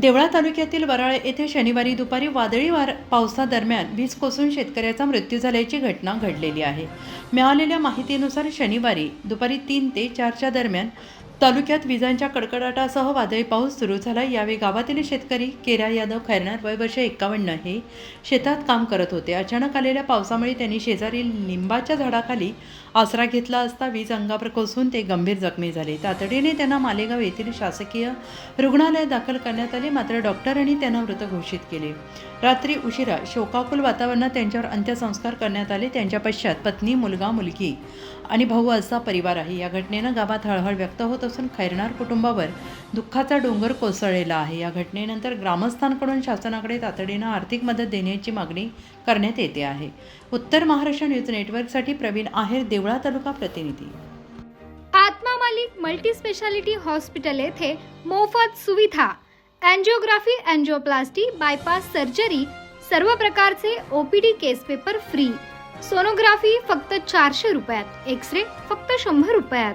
देवळा तालुक्यातील वराळे येथे शनिवारी दुपारी वादळी वार पावसादरम्यान वीज कोसळून शेतकऱ्याचा मृत्यू झाल्याची घटना घडलेली आहे. मिळालेल्या माहितीनुसार शनिवारी दुपारी तीन ते चारच्या दरम्यान तालुक्यात विजांच्या कडकडाटासह वादळी पाऊस सुरू झाला. यावेळी गावातील शेतकरी केरा यादव खैरनार वय वर्ष एकावन्न हे शेतात काम करत होते. अचानक आलेल्या पावसामुळे त्यांनी शेजारील लिंबाच्या झाडाखाली आसरा घेतला असता वीज अंगावर कोसळून ते गंभीर जखमी झाले. तातडीने त्यांना मालेगाव येथील शासकीय रुग्णालयात दाखल करण्यात आले. मात्र डॉक्टरांनी त्यांना मृत घोषित केले. रात्री उशिरा शोकाकुल वातावरणात त्यांच्यावर अंत्यसंस्कार करण्यात आले. त्यांच्या पश्चात पत्नी मुलगा मुलगी आणि भाऊ असा परिवार आहे. या घटनेनं गावात हळहळ व्यक्त होत असून खैरनार कुटुंबावर दुःखाचा डोंगर कोसळलेला आहे. या घटनेनंतर ग्रामस्थांकडून शासनाकडे तातडीनं आर्थिक मदत देण्याची मागणी करण्यात येते आहे. उत्तर महाराष्ट्र न्यूज नेटवर्कसाठी प्रवीण आहेर देवळा तालुका प्रतिनिधी. Atma Malik multi speciality hospital येथे मोफत सुविधा अँजिओग्राफी अँजिओप्लास्टी बायपास सर्जरी सर्व प्रकारचे OPD case paper free. Sonography फक्त चारशे रुपयात एक्स रे फक्त शंभर रुपयात.